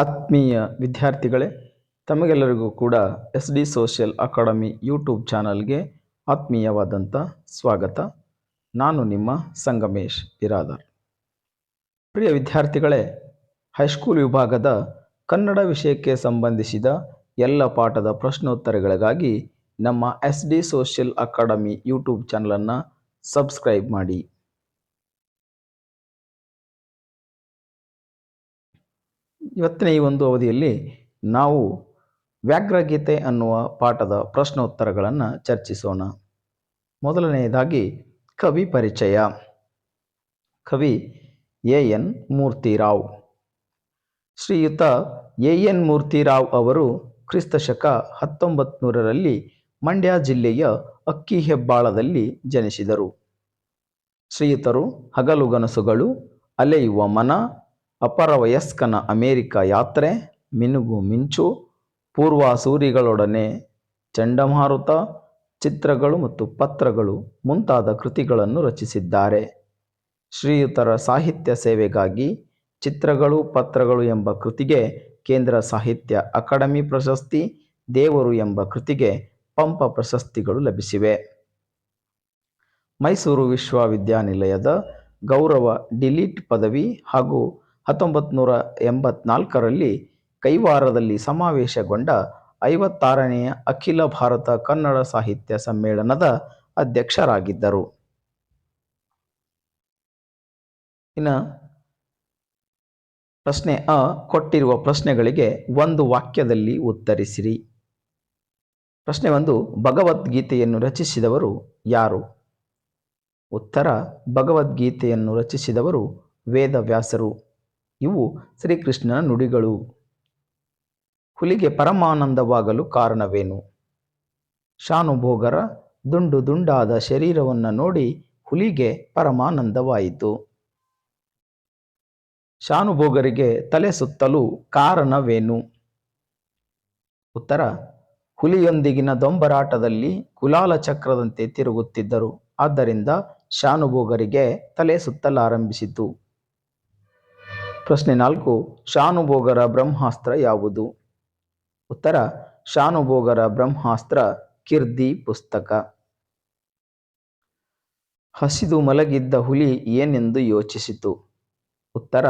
ಆತ್ಮೀಯ ವಿದ್ಯಾರ್ಥಿಗಳೇ, ತಮಗೆಲ್ಲರಿಗೂ ಕೂಡ S D social academy YouTube ಚಾನಲ್ಗೆ ಆತ್ಮೀಯವಾದಂಥ ಸ್ವಾಗತ. ನಾನು ನಿಮ್ಮ ಸಂಗಮೇಶ್ ಇರಾದರ್. ಪ್ರಿಯ ವಿದ್ಯಾರ್ಥಿಗಳೇ, ಹೈಸ್ಕೂಲ್ ವಿಭಾಗದ ಕನ್ನಡ ವಿಷಯಕ್ಕೆ ಸಂಬಂಧಿಸಿದ ಎಲ್ಲ ಪಾಠದ ಪ್ರಶ್ನೋತ್ತರಗಳಿಗಾಗಿ ನಮ್ಮ S D social academy YouTube ಚಾನಲನ್ನು ಸಬ್ಸ್ಕ್ರೈಬ್ ಮಾಡಿ. ಇವತ್ತಿನ ಈ ಒಂದು ಅವಧಿಯಲ್ಲಿ ನಾವು ವ್ಯಾಘ್ರಗೀತೆ ಅನ್ನುವ ಪಾಠದ ಪ್ರಶ್ನೋತ್ತರಗಳನ್ನು ಚರ್ಚಿಸೋಣ. ಮೊದಲನೆಯದಾಗಿ ಕವಿ ಪರಿಚಯ. ಕವಿ ಎ ಎನ್ ಮೂರ್ತಿರಾವ್. ಶ್ರೀಯುತ ಎ ಎನ್ ಮೂರ್ತಿರಾವ್ ಅವರು ಕ್ರಿಸ್ತ ಶಕ ನೂರರಲ್ಲಿ ಮಂಡ್ಯ ಜಿಲ್ಲೆಯ ಅಕ್ಕಿ ಹೆಬ್ಬಾಳದಲ್ಲಿ ಜನಿಸಿದರು. ಶ್ರೀಯುತರು ಹಗಲುಗನಸುಗಳು ಅಲೆಯುವ ಮನ ಅಪರ ವಯಸ್ಕನ ಅಮೇರಿಕ ಯಾತ್ರೆ ಮಿನುಗು ಮಿಂಚು, ಪೂರ್ವ ಸೂರಿಗಳೊಡನೆ ಚಂಡಮಾರುತ, ಚಿತ್ರಗಳು ಮತ್ತು ಪತ್ರಗಳು ಮುಂತಾದ ಕೃತಿಗಳನ್ನು ರಚಿಸಿದ್ದಾರೆ. ಶ್ರೀಯುತರ ಸಾಹಿತ್ಯ ಸೇವೆಗಾಗಿ ಚಿತ್ರಗಳು, ಪತ್ರಗಳು ಎಂಬ ಕೃತಿಗೆ ಕೇಂದ್ರ ಸಾಹಿತ್ಯ ಅಕಾಡೆಮಿ ಪ್ರಶಸ್ತಿ, ದೇವರು ಎಂಬ ಕೃತಿಗೆ ಪಂಪ ಪ್ರಶಸ್ತಿಗಳು ಲಭಿಸಿವೆ. ಮೈಸೂರು ವಿಶ್ವವಿದ್ಯಾನಿಲಯದ ಗೌರವ ಡಿಲೀಟ್ ಪದವಿ ಹಾಗೂ ಹತ್ತೊಂಬತ್ತು ನೂರ ಎಂಬತ್ನಾಲ್ಕರಲ್ಲಿ ಕೈವಾರದಲ್ಲಿ ಸಮಾವೇಶಗೊಂಡ ಐವತ್ತಾರನೆಯ ಅಖಿಲ ಭಾರತ ಕನ್ನಡ ಸಾಹಿತ್ಯ ಸಮ್ಮೇಳನದ ಅಧ್ಯಕ್ಷರಾಗಿದ್ದರು. ಇನ್ನು ಪ್ರಶ್ನೆ ಅ, ಕೊಟ್ಟಿರುವ ಪ್ರಶ್ನೆಗಳಿಗೆ ಒಂದು ವಾಕ್ಯದಲ್ಲಿ ಉತ್ತರಿಸಿರಿ. ಪ್ರಶ್ನೆ ಒಂದು, ಭಗವದ್ಗೀತೆಯನ್ನು ರಚಿಸಿದವರು ಯಾರು? ಉತ್ತರ, ಭಗವದ್ಗೀತೆಯನ್ನು ರಚಿಸಿದವರು ವೇದವ್ಯಾಸರು. ಇವು ಶ್ರೀಕೃಷ್ಣನ ನುಡಿಗಳು. ಹುಲಿಗೆ ಪರಮಾನಂದವಾಗಲು ಕಾರಣವೇನು? ಶಾನುಭೋಗರ ದುಂಡು ದುಂಡಾದ ಶರೀರವನ್ನು ನೋಡಿ ಹುಲಿಗೆ ಪರಮಾನಂದವಾಯಿತು. ಶಾನುಭೋಗರಿಗೆ ತಲೆ ಸುತ್ತಲು ಕಾರಣವೇನು? ಉತ್ತರ, ಹುಲಿಯೊಂದಿಗಿನ ದೊಂಬರಾಟದಲ್ಲಿ ಕುಲಾಲ ಚಕ್ರದಂತೆ ತಿರುಗುತ್ತಿದ್ದರು. ಆದ್ದರಿಂದ ಶಾನುಭೋಗರಿಗೆ ತಲೆ ಸುತ್ತಲಾರಂಭಿಸಿತು. ಪ್ರಶ್ನೆ ನಾಲ್ಕು, ಶಾನುಭೋಗರ ಬ್ರಹ್ಮಾಸ್ತ್ರ ಯಾವುದು? ಉತ್ತರ, ಶಾನುಭೋಗರ ಬ್ರಹ್ಮಾಸ್ತ್ರ ಕಿರ್ದಿ ಪುಸ್ತಕ. ಹಸಿದು ಮಲಗಿದ್ದ ಹುಲಿ ಏನೆಂದು ಯೋಚಿಸಿತು? ಉತ್ತರ,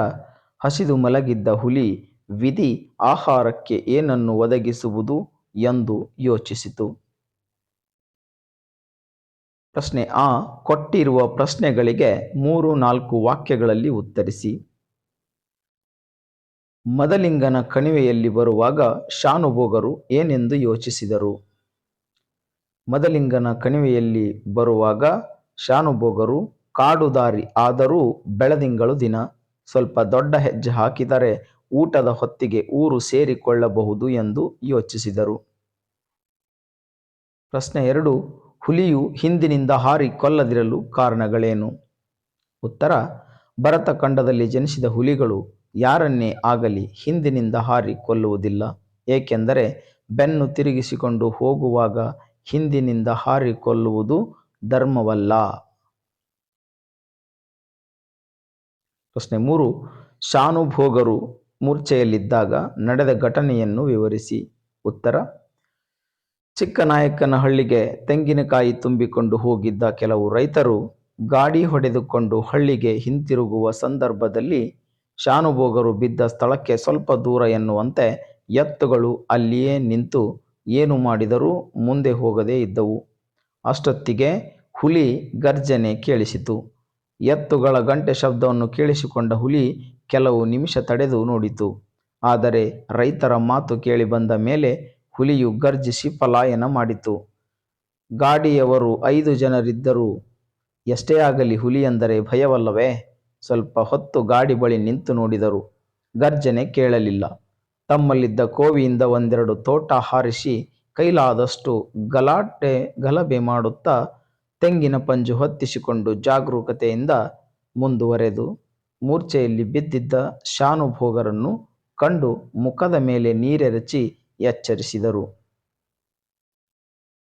ಹಸಿದು ಮಲಗಿದ್ದ ಹುಲಿ ವಿಧಿ ಆಹಾರಕ್ಕೆ ಏನನ್ನು ಒದಗಿಸುವುದು ಎಂದು ಯೋಚಿಸಿತು. ಪ್ರಶ್ನೆ ಆ, ಕೊಟ್ಟಿರುವ ಪ್ರಶ್ನೆಗಳಿಗೆ ಮೂರು ನಾಲ್ಕು ವಾಕ್ಯಗಳಲ್ಲಿ ಉತ್ತರಿಸಿ. ಮದಲಿಂಗನ ಕಣಿವೆಯಲ್ಲಿ ಬರುವಾಗ ಶಾನುಭೋಗರು ಏನೆಂದು ಯೋಚಿಸಿದರು? ಮದಲಿಂಗನ ಕಣಿವೆಯಲ್ಲಿ ಬರುವಾಗ ಶಾನುಭೋಗರು ಕಾಡುದಾರಿ ಆದರೂ ಬೆಳದಿಂಗಳು ದಿನ. ಸ್ವಲ್ಪ ದೊಡ್ಡ ಹೆಜ್ಜೆ ಹಾಕಿದರೆ ಊಟದ ಹೊತ್ತಿಗೆ ಊರು ಸೇರಿಕೊಳ್ಳಬಹುದು ಎಂದು ಯೋಚಿಸಿದರು. ಪ್ರಶ್ನೆ ಎರಡು, ಹುಲಿಯು ಹಿಂದಿನಿಂದ ಹಾರಿ ಕೊಲ್ಲದಿರಲು ಕಾರಣಗಳೇನು? ಉತ್ತರ ಭರತ ಖಂಡದಲ್ಲಿ ಜನಿಸಿದ ಹುಲಿಗಳು ಯಾರನ್ನೇ ಆಗಲಿ ಹಿಂದಿನಿಂದ ಹಾರಿ ಕೊಲ್ಲುವುದಿಲ್ಲ. ಏಕೆಂದರೆ ಬೆನ್ನು ತಿರುಗಿಸಿಕೊಂಡು ಹೋಗುವಾಗ ಹಿಂದಿನಿಂದ ಹಾರಿ ಕೊಲ್ಲುವುದು ಧರ್ಮವಲ್ಲ. ಪ್ರಶ್ನೆ ಮೂರು. ಶಾನುಭೋಗರು ಮೂರ್ಛೆಯಲ್ಲಿದ್ದಾಗ ನಡೆದ ಘಟನೆಯನ್ನು ವಿವರಿಸಿ. ಉತ್ತರ. ಚಿಕ್ಕನಾಯಕನಹಳ್ಳಿಗೆ ತೆಂಗಿನಕಾಯಿ ತುಂಬಿಕೊಂಡು ಹೋಗಿದ್ದ ಕೆಲವು ರೈತರು ಗಾಡಿ ಹೊಡೆದುಕೊಂಡು ಹಳ್ಳಿಗೆ ಹಿಂತಿರುಗುವ ಸಂದರ್ಭದಲ್ಲಿ ಶಾನುಭೋಗರು ಬಿದ್ದ ಸ್ಥಳಕ್ಕೆ ಸ್ವಲ್ಪ ದೂರ ಎನ್ನುವಂತೆ ಎತ್ತುಗಳು ಅಲ್ಲಿಯೇ ನಿಂತು ಏನು ಮಾಡಿದರೂ ಮುಂದೆ ಹೋಗದೇ ಇದ್ದವು. ಅಷ್ಟೊತ್ತಿಗೆ ಹುಲಿ ಗರ್ಜನೆ ಕೇಳಿಸಿತು. ಎತ್ತುಗಳ ಗಂಟೆ ಶಬ್ದವನ್ನು ಕೇಳಿಸಿಕೊಂಡ ಹುಲಿ ಕೆಲವು ನಿಮಿಷ ತಡೆದು ನೋಡಿತು. ಆದರೆ ರೈತರ ಮಾತು ಕೇಳಿ ಬಂದ ಮೇಲೆ ಹುಲಿಯು ಗರ್ಜಿಸಿ ಪಲಾಯನ ಮಾಡಿತು. ಗಾಡಿಯವರು ಐದು ಜನರಿದ್ದರೂ ಎಷ್ಟೇ ಆಗಲಿ ಹುಲಿ ಎಂದರೆ ಭಯವಲ್ಲವೇ? ಸ್ವಲ್ಪ ಹೊತ್ತು ಗಾಡಿ ಬಳಿ ನಿಂತು ನೋಡಿದರು. ಗರ್ಜನೆ ಕೇಳಲಿಲ್ಲ. ತಮ್ಮಲ್ಲಿದ್ದ ಕೋವಿಯಿಂದ ಒಂದೆರಡು ತೋಟ ಹಾರಿಸಿ ಕೈಲಾದಷ್ಟು ಗಲಾಟೆ ಗಲಭೆ ಮಾಡುತ್ತಾ ತೆಂಗಿನ ಪಂಜು ಹೊತ್ತಿಸಿಕೊಂಡು ಜಾಗರೂಕತೆಯಿಂದ ಮುಂದುವರೆದು ಮೂರ್ಛೆಯಲ್ಲಿ ಬಿದ್ದಿದ್ದ ಶಾನುಭೋಗರನ್ನು ಕಂಡು ಮುಖದ ಮೇಲೆ ನೀರೆರಚಿ ಎಚ್ಚರಿಸಿದರು.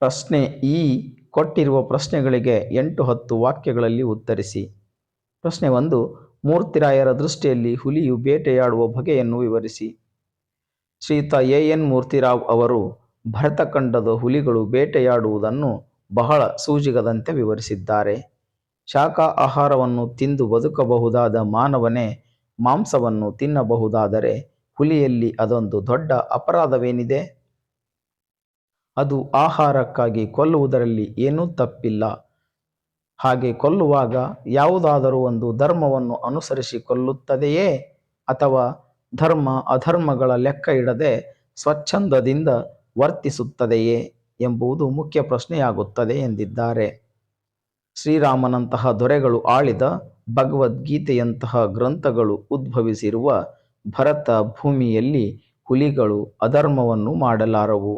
ಪ್ರಶ್ನೆ ಈ ಕೊಟ್ಟಿರುವ ಪ್ರಶ್ನೆಗಳಿಗೆ ಎಂಟು ಹತ್ತು ವಾಕ್ಯಗಳಲ್ಲಿ ಉತ್ತರಿಸಿ. ಪ್ರಶ್ನೆ ಒಂದು, ಮೂರ್ತಿರಾಯರ ದೃಷ್ಟಿಯಲ್ಲಿ ಹುಲಿಯು ಬೇಟೆಯಾಡುವ ಬಗೆಯನ್ನು ವಿವರಿಸಿ ಶ್ರೀಯುತ ಎ ಎನ್ ಮೂರ್ತಿರಾವ್ ಅವರು ಭರತಖಂಡದ ಹುಲಿಗಳು ಬೇಟೆಯಾಡುವುದನ್ನು ಬಹಳ ಸೂಜಿಗದಂತೆ ವಿವರಿಸಿದ್ದಾರೆ. ಶಾಖ ಆಹಾರವನ್ನು ತಿಂದು ಬದುಕಬಹುದಾದ ಮಾನವನೇ ಮಾಂಸವನ್ನು ತಿನ್ನಬಹುದಾದರೆ ಹುಲಿಯಲ್ಲಿ ಅದೊಂದು ದೊಡ್ಡ ಅಪರಾಧವೇನಿದೆ? ಅದು ಆಹಾರಕ್ಕಾಗಿ ಕೊಲ್ಲುವುದರಲ್ಲಿ ಏನೂ ತಪ್ಪಿಲ್ಲ. ಹಾಗೆ ಕೊಲ್ಲುವಾಗ ಯಾವುದಾದರೂ ಒಂದು ಧರ್ಮವನ್ನು ಅನುಸರಿಸಿ ಕೊಲ್ಲುತ್ತದೆಯೇ ಅಥವಾ ಧರ್ಮ ಅಧರ್ಮಗಳ ಲೆಕ್ಕ ಇಡದೆ ಸ್ವಚ್ಛಂದದಿಂದ ವರ್ತಿಸುತ್ತದೆಯೇ ಎಂಬುದು ಮುಖ್ಯ ಪ್ರಶ್ನೆಯಾಗುತ್ತದೆ ಎಂದಿದ್ದಾರೆ. ಶ್ರೀರಾಮನಂತಹ ದೊರೆಗಳು ಆಳಿದ ಭಗವದ್ಗೀತೆಯಂತಹ ಗ್ರಂಥಗಳು ಉದ್ಭವಿಸಿರುವ ಭರತ ಭೂಮಿಯಲ್ಲಿ ಹುಲಿಗಳು ಅಧರ್ಮವನ್ನು ಮಾಡಲಾರವು.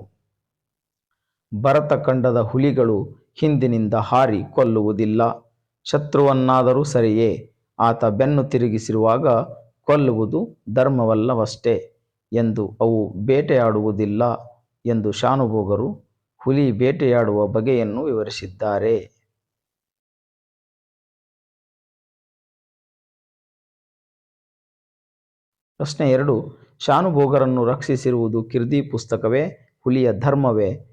ಭರತಖಂಡದ ಹುಲಿಗಳು ಹಿಂದಿನಿಂದ ಹಾರಿ ಕೊಲ್ಲುವುದಿಲ್ಲ. ಶತ್ರುವನ್ನಾದರೂ ಸರಿಯೇ ಆತ ಬೆನ್ನು ತಿರುಗಿಸಿರುವಾಗ ಕೊಲ್ಲುವುದು ಧರ್ಮವಲ್ಲವಷ್ಟೇ ಎಂದು ಅವು ಬೇಟೆಯಾಡುವುದಿಲ್ಲ ಎಂದು ಶಾನುಭೋಗರು ಹುಲಿ ಬೇಟೆಯಾಡುವ ಬಗೆಯನ್ನು ವಿವರಿಸಿದ್ದಾರೆ. ಪ್ರಶ್ನೆ ಎರಡು ಶಾನುಭೋಗರನ್ನು ರಕ್ಷಿಸಿರುವುದು ಕಿರ್ದಿ ಪುಸ್ತಕವೇ ಹುಲಿಯ ಧರ್ಮವೇ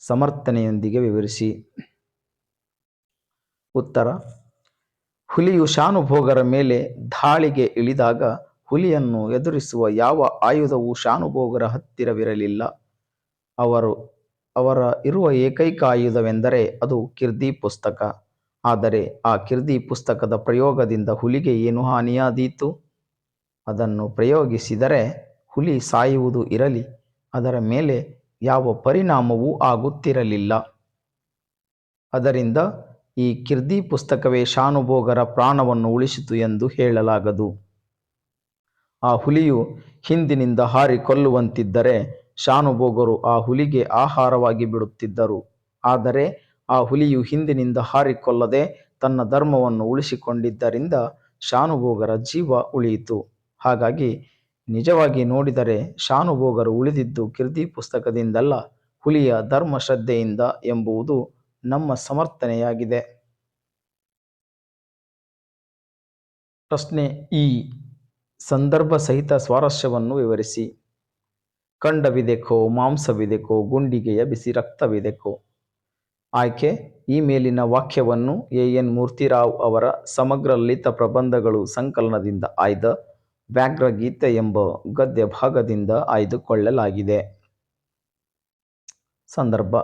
ಸಮರ್ಥನೆಯೊಂದಿಗೆ ವಿವರಿಸಿ. ಉತ್ತರ, ಹುಲಿಯು ಶಾನುಭೋಗರ ಮೇಲೆ ಧಾಳಿಗೆ ಇಳಿದಾಗ ಹುಲಿಯನ್ನು ಎದುರಿಸುವ ಯಾವ ಆಯುಧವೂ ಶಾನುಭೋಗರ ಹತ್ತಿರವಿರಲಿಲ್ಲ. ಅವರು, ಅವರ ಇರುವ ಏಕೈಕ ಆಯುಧವೆಂದರೆ ಅದು ಕಿರ್ದಿ ಪುಸ್ತಕ. ಆದರೆ ಆ ಕಿರ್ದಿ ಪುಸ್ತಕದ ಪ್ರಯೋಗದಿಂದ ಹುಲಿಗೆ ಏನು ಹಾನಿಯಾದೀತು? ಅದನ್ನು ಪ್ರಯೋಗಿಸಿದರೆ ಹುಲಿ ಸಾಯುವುದು ಇರಲಿ, ಅದರ ಮೇಲೆ ಯಾವ ಪರಿಣಾಮವೂ ಆಗುತ್ತಿರಲಿಲ್ಲ. ಅದರಿಂದ ಈ ಕಿರ್ದಿ ಪುಸ್ತಕವೇ ಶಾನುಭೋಗರ ಪ್ರಾಣವನ್ನು ಉಳಿಸಿತು ಎಂದು ಹೇಳಲಾಗದು. ಆ ಹುಲಿಯು ಹಿಂದಿನಿಂದ ಹಾರಿ ಕೊಲ್ಲುವಂತಿದ್ದರೆ ಶಾನುಭೋಗರು ಆ ಹುಲಿಗೆ ಆಹಾರವಾಗಿ ಬಿಡುತ್ತಿದ್ದರು. ಆದರೆ ಆ ಹುಲಿಯು ಹಿಂದಿನಿಂದ ಹಾರಿಕೊಲ್ಲದೆ ತನ್ನ ಧರ್ಮವನ್ನು ಉಳಿಸಿಕೊಂಡಿದ್ದರಿಂದ ಶಾನುಭೋಗರ ಜೀವ ಉಳಿಯಿತು. ಹಾಗಾಗಿ ನಿಜವಾಗಿ ನೋಡಿದರೆ ಶಾನುಭೋಗರು ಉಳಿದಿದ್ದು ಕಿರ್ದಿ ಪುಸ್ತಕದಿಂದಲ್ಲ, ಹುಲಿಯ ಧರ್ಮಶ್ರದ್ಧೆಯಿಂದ ಎಂಬುದು ನಮ್ಮ ಸಮರ್ಥನೆಯಾಗಿದೆ. ಪ್ರಶ್ನೆ ಈ ಸಂದರ್ಭ ಸಹಿತ ಸ್ವಾರಸ್ಯವನ್ನು ವಿವರಿಸಿ. ಖಂಡವಿದೆಕೋ ಮಾಂಸವಿದೆಕೋ ಗುಂಡಿಗೆಯ ಬಿಸಿ ರಕ್ತವಿದೆಕೋ? ಆಯ್ಕೆ ಈ ಮೇಲಿನ ವಾಕ್ಯವನ್ನು ಎ. ಎನ್. ಮೂರ್ತಿರಾವ್ ಅವರ ಸಮಗ್ರ ಲಲಿತ ಪ್ರಬಂಧಗಳು ಸಂಕಲನದಿಂದ ಆಯ್ದ ವ್ಯಾಘ್ರಗೀತೆ ಎಂಬ ಗದ್ಯ ಭಾಗದಿಂದ ಆಯ್ದುಕೊಳ್ಳಲಾಗಿದೆ. ಸಂದರ್ಭ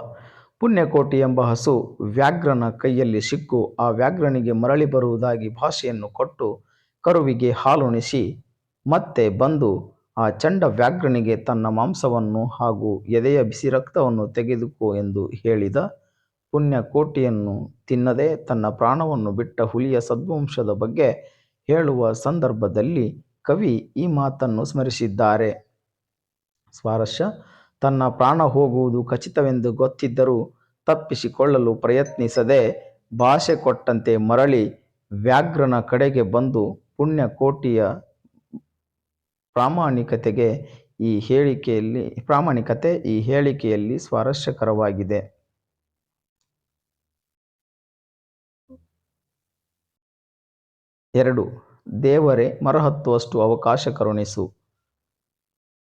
ಪುಣ್ಯಕೋಟಿ ಎಂಬ ಹಸು ವ್ಯಾಘ್ರನ ಕೈಯಲ್ಲಿ ಸಿಕ್ಕು ಆ ವ್ಯಾಘ್ರನಿಗೆ ಮರಳಿ ಬರುವುದಾಗಿ ಭಾಷೆಯನ್ನು ಕೊಟ್ಟು ಕರುವಿಗೆ ಹಾಲುಣಿಸಿ ಮತ್ತೆ ಬಂದು ಆ ಚಂಡ ವ್ಯಾಘ್ರನಿಗೆ ತನ್ನ ಮಾಂಸವನ್ನು ಹಾಗೂ ಎದೆಯ ಬಿಸಿ ರಕ್ತವನ್ನು ತೆಗೆದುಕೋ ಎಂದು ಹೇಳಿದ ಪುಣ್ಯಕೋಟಿಯನ್ನು ತಿನ್ನದೆ ತನ್ನ ಪ್ರಾಣವನ್ನು ಬಿಟ್ಟ ಹುಲಿಯ ಸದ್ವಂಶದ ಬಗ್ಗೆ ಹೇಳುವ ಸಂದರ್ಭದಲ್ಲಿ ಕವಿ ಈ ಮಾತನ್ನು ಸ್ಮರಿಸಿದ್ದಾರೆ. ಸ್ವಾರಸ್ಯ, ತನ್ನ ಪ್ರಾಣ ಹೋಗುವುದು ಖಚಿತವೆಂದು ಗೊತ್ತಿದ್ದರೂ ತಪ್ಪಿಸಿಕೊಳ್ಳಲು ಪ್ರಯತ್ನಿಸದೆ ಭಾಷೆ ಕೊಟ್ಟಂತೆ ಮರಳಿ ವ್ಯಾಘ್ರನ ಕಡೆಗೆ ಬಂದ ಪುಣ್ಯಕೋಟಿಯ ಪ್ರಾಮಾಣಿಕತೆ ಈ ಹೇಳಿಕೆಯಲ್ಲಿ ಸ್ವಾರಸ್ಯಕರವಾಗಿದೆ. ಎರಡು ದೇವರೇ, ಮರಹತ್ತುವಷ್ಟು ಅವಕಾಶ ಕರುಣಿಸು.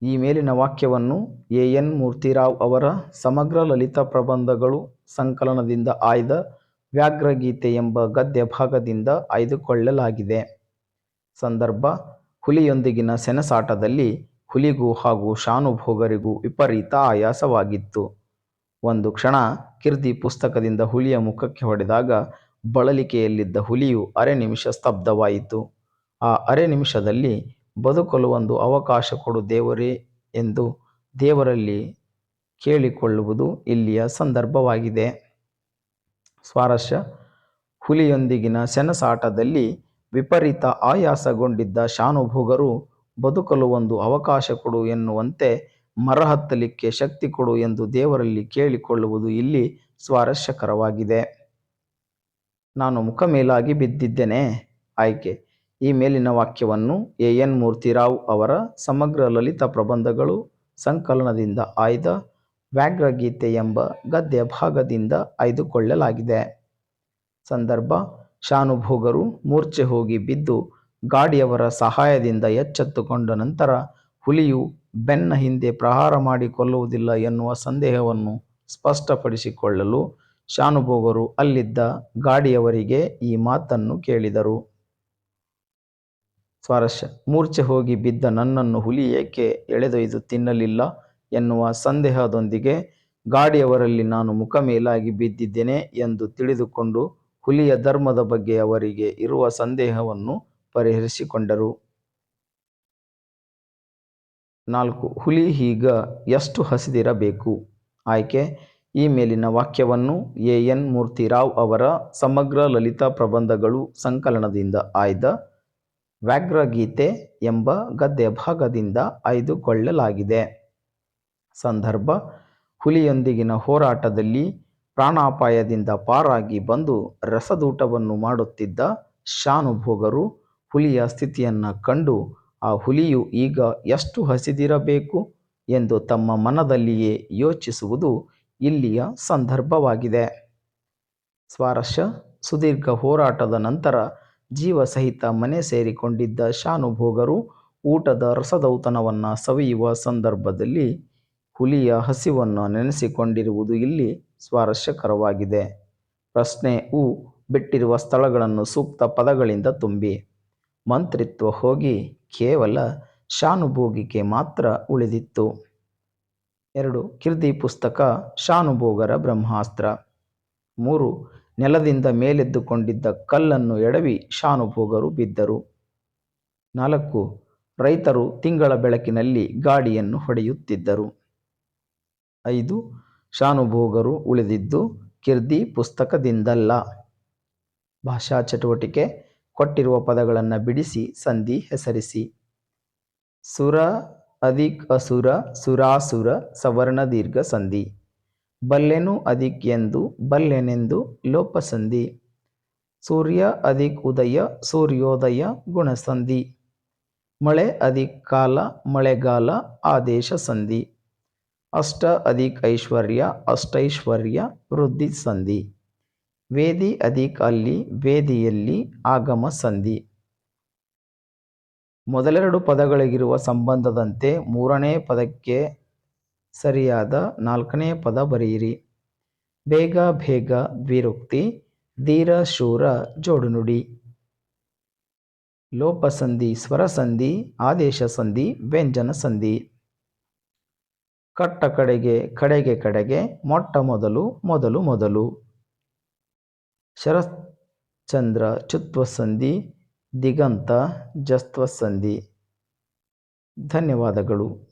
ಈ ಮೇಲಿನ ವಾಕ್ಯವನ್ನು ಎ. ಎನ್. ಮೂರ್ತಿರಾವ್ ಅವರ ಸಮಗ್ರ ಲಲಿತ ಪ್ರಬಂಧಗಳು ಸಂಕಲನದಿಂದ ಆಯ್ದ ವ್ಯಾಘ್ರಗೀತೆ ಎಂಬ ಗದ್ಯ ಭಾಗದಿಂದ ಆಯ್ದುಕೊಳ್ಳಲಾಗಿದೆ. ಸಂದರ್ಭ, ಹುಲಿಯೊಂದಿಗಿನ ಸೆಣಸಾಟದಲ್ಲಿ ಹುಲಿಗೂ ಹಾಗೂ ಶಾನುಭೋಗರಿಗೂ ವಿಪರೀತ ಆಯಾಸವಾಗಿತ್ತು. ಒಂದು ಕ್ಷಣ ಕಿರ್ದಿ ಪುಸ್ತಕದಿಂದ ಹುಲಿಯ ಮುಖಕ್ಕೆ ಹೊಡೆದಾಗ ಬಳಲಿಕೆಯಲ್ಲಿದ್ದ ಹುಲಿಯು ಅರೆ ನಿಮಿಷ ಸ್ತಬ್ಧವಾಯಿತು. ಆ ಅರೆ ನಿಮಿಷದಲ್ಲಿ ಬದುಕಲು ಒಂದು ಅವಕಾಶ ಕೊಡು ದೇವರೇ ಎಂದು ದೇವರಲ್ಲಿ ಕೇಳಿಕೊಳ್ಳುವುದು ಇಲ್ಲಿಯ ಸಂದರ್ಭವಾಗಿದೆ. ಸ್ವಾರಸ್ಯ ಹುಲಿಯೊಂದಿಗಿನ ಸೆಣಸಾಟದಲ್ಲಿ ವಿಪರೀತ ಆಯಾಸಗೊಂಡಿದ್ದ ಶಾನುಭೋಗರು ಬದುಕಲು ಒಂದು ಅವಕಾಶ ಕೊಡು ಎನ್ನುವಂತೆ ಮರಹತ್ತಲಿಕ್ಕೆ ಶಕ್ತಿ ಕೊಡು ಎಂದು ದೇವರಲ್ಲಿ ಕೇಳಿಕೊಳ್ಳುವುದು ಇಲ್ಲಿ ಸ್ವಾರಸ್ಯಕರವಾಗಿದೆ. ನಾನು ಮುಖಮೇಲಾಗಿ ಬಿದ್ದಿದ್ದೇನೆ ಆಯ್ಕೆ ಈ ಮೇಲಿನ ವಾಕ್ಯವನ್ನು ಎ. ಎನ್. ಮೂರ್ತಿರಾವ್ ಅವರ ಸಮಗ್ರ ಲಲಿತ ಪ್ರಬಂಧಗಳು ಸಂಕಲನದಿಂದ ಆಯ್ದ ವ್ಯಾಘ್ರಗೀತೆ ಎಂಬ ಗದ್ಯ ಭಾಗದಿಂದ ಆಯ್ದುಕೊಳ್ಳಲಾಗಿದೆ. ಸಂದರ್ಭ, ಶಾನುಭೋಗರು ಮೂರ್ಛೆ ಹೋಗಿ ಬಿದ್ದು ಗಾಡಿಯವರ ಸಹಾಯದಿಂದ ಎಚ್ಚೆತ್ತುಕೊಂಡ ನಂತರ ಹುಲಿಯು ಬೆನ್ನ ಹಿಂದೆ ಪ್ರಹಾರ ಮಾಡಿ ಕೊಲ್ಲುವುದಿಲ್ಲ ಎನ್ನುವ ಸಂದೇಹವನ್ನು ಸ್ಪಷ್ಟಪಡಿಸಿಕೊಳ್ಳಲು ಶಾನುಭೋಗರು ಅಲ್ಲಿದ್ದ ಗಾಡಿಯವರಿಗೆ ಈ ಮಾತನ್ನು ಕೇಳಿದರು. ಸ್ವಾರಸ್ಯ ಮೂರ್ಛೆ ಹೋಗಿ ಬಿದ್ದ ನನ್ನನ್ನು ಹುಲಿ ಏಕೆ ಎಳೆದೊಯ್ದು ತಿನ್ನಲಿಲ್ಲ ಎನ್ನುವ ಸಂದೇಹದೊಂದಿಗೆ ಗಾಡಿಯವರಲ್ಲಿ ನಾನು ಮುಖ ಮೇಲಾಗಿ ಬಿದ್ದಿದ್ದೇನೆ ಎಂದು ತಿಳಿದುಕೊಂಡು ಹುಲಿಯ ಧರ್ಮದ ಬಗ್ಗೆ ಅವರಿಗೆ ಇರುವ ಸಂದೇಹವನ್ನು ಪರಿಹರಿಸಿಕೊಂಡರು. ನಾಲ್ಕು, ಹುಲಿ ಈಗ ಎಷ್ಟು ಹಸಿದಿರಬೇಕು? ಆಯ್ಕೆ, ಈ ಮೇಲಿನ ವಾಕ್ಯವನ್ನು ಎ. ಎನ್. ಮೂರ್ತಿರಾವ್ ಅವರ ಸಮಗ್ರ ಲಲಿತಾ ಪ್ರಬಂಧಗಳು ಸಂಕಲನದಿಂದ ಆಯ್ದ ವ್ಯಾಘ್ರಗೀತೆ ಎಂಬ ಗದ್ಯಭಾಗದಿಂದ ಆಯ್ದುಕೊಳ್ಳಲಾಗಿದೆ. ಸಂದರ್ಭ, ಹುಲಿಯೊಂದಿಗಿನ ಹೋರಾಟದಲ್ಲಿ ಪ್ರಾಣಾಪಾಯದಿಂದ ಪಾರಾಗಿ ಬಂದು ರಸದೂಟವನ್ನು ಮಾಡುತ್ತಿದ್ದ ಶಾನುಭೋಗರು ಹುಲಿಯ ಸ್ಥಿತಿಯನ್ನು ಕಂಡು, ಆ ಹುಲಿಯು ಈಗ ಎಷ್ಟು ಹಸಿದಿರಬೇಕು ಎಂದು ತಮ್ಮ ಮನದಲ್ಲಿಯೇ ಯೋಚಿಸುವುದು ಇಲ್ಲಿಯ ಸಂದರ್ಭವಾಗಿದೆ. ಸ್ವಾರಸ್ಯ, ಸುದೀರ್ಘ ಹೋರಾಟದ ನಂತರ ಜೀವಸಹಿತ ಮನೆ ಸೇರಿಕೊಂಡಿದ್ದ ಶಾನುಭೋಗರು ಊಟದ ರಸದೌತಣವನ್ನು ಸವಿಯುವ ಸಂದರ್ಭದಲ್ಲಿ ಹುಲಿಯ ಹಸಿವನ್ನು ನೆನೆಸಿಕೊಂಡಿರುವುದು ಇಲ್ಲಿ ಸ್ವಾರಸ್ಯಕರವಾಗಿದೆ. ಪ್ರಶ್ನೆ ಉ, ಬಿಟ್ಟಿರುವ ಸ್ಥಳಗಳನ್ನು ಸೂಕ್ತ ಪದಗಳಿಂದ ತುಂಬಿ. ಮಂತ್ರಿತ್ವ ಹೋಗಿ ಕೇವಲ ಶಾನುಭೋಗಿಕೆ ಮಾತ್ರ ಉಳಿದಿತ್ತು. ಎರಡು ಕಿರ್ದಿ ಪುಸ್ತಕ, ಶಾನುಭೋಗರ ಬ್ರಹ್ಮಾಸ್ತ್ರ. ಮೂರು ನೆಲದಿಂದ ಮೇಲೆದ್ದುಕೊಂಡಿದ್ದ ಕಲ್ಲನ್ನು ಎಡವಿ ಶಾನುಭೋಗರು ಬಿದ್ದರು. ನಾಲ್ಕು, ರೈತರು ತಿಂಗಳ ಬೆಳಕಿನಲ್ಲಿ ಗಾಡಿಯನ್ನು ಹೊಡೆಯುತ್ತಿದ್ದರು. ಐದು, ಶಾನುಭೋಗರು ಉಳಿದಿದ್ದು ಕಿರ್ದಿ ಪುಸ್ತಕದಿಂದಲ್ಲ. ಭಾಷಾ ಚಟುವಟಿಕೆ ಕೊಟ್ಟಿರುವ ಪದಗಳನ್ನು ಬಿಡಿಸಿ ಸಂಧಿ ಹೆಸರಿಸಿ. ಸುರ, ಅಧಿಕ್ ಅಸುರ, ಸುರಾಸುರ ಸವರ್ಣದೀರ್ಘ ಸಂಧಿ. ಬಲ್ಲೆನು ಅಧಿಕ್ ಎಂದು ಬಲ್ಲೆನೆಂದು ಲೋಪಸಂಧಿ. ಸೂರ್ಯ ಅಧಿಕ್ ಉದಯ, ಸೂರ್ಯೋದಯ ಗುಣಸಂಧಿ. ಮಳೆ ಅಧಿಕ್ ಕಾಲ, ಮಳೆಗಾಲ ಆದೇಶ ಸಂಧಿ. ಅಷ್ಟ ಅಧಿಕ್ ಐಶ್ವರ್ಯ, ಅಷ್ಟೈಶ್ವರ್ಯ ವೃದ್ಧಿ ಸಂಧಿ. ವೇದಿ ಅಧಿಕ್ ಅಲ್ಲಿ, ವೇದಿಯಲ್ಲಿ ಆಗಮ ಸಂಧಿ. ಮೊದಲೆರಡು ಪದಗಳಿಗಿರುವ ಸಂಬಂಧದಂತೆ ಮೂರನೇ ಪದಕ್ಕೆ ಸರಿಯಾದ ನಾಲ್ಕನೇ ಪದ ಬರೆಯಿರಿ. ಬೇಗ ಬೇಗ ದ್ವಿರುಕ್ತಿ. ಧೀರ ಶೂರ ಜೋಡುನುಡಿ. ಲೋಪಸಂಧಿ, ಸ್ವರಸಂಧಿ, ಆದೇಶ ಸಂಧಿ, ವ್ಯಂಜನ ಸಂಧಿ. ಕಟ್ಟ ಕಡೆಗೆ ಕಡೆಗೆ ಕಡೆಗೆ, ಮೊಟ್ಟ ಮೊದಲು ಮೊದಲು ಮೊದಲು. ಶರಶ್ಚಂದ್ರ ಚುತ್ವ ಸಂಧಿ, ದಿಗಂತ, ಜಸ್ತ್ವ ಸಂಧಿ. ಧನ್ಯವಾದಗಳು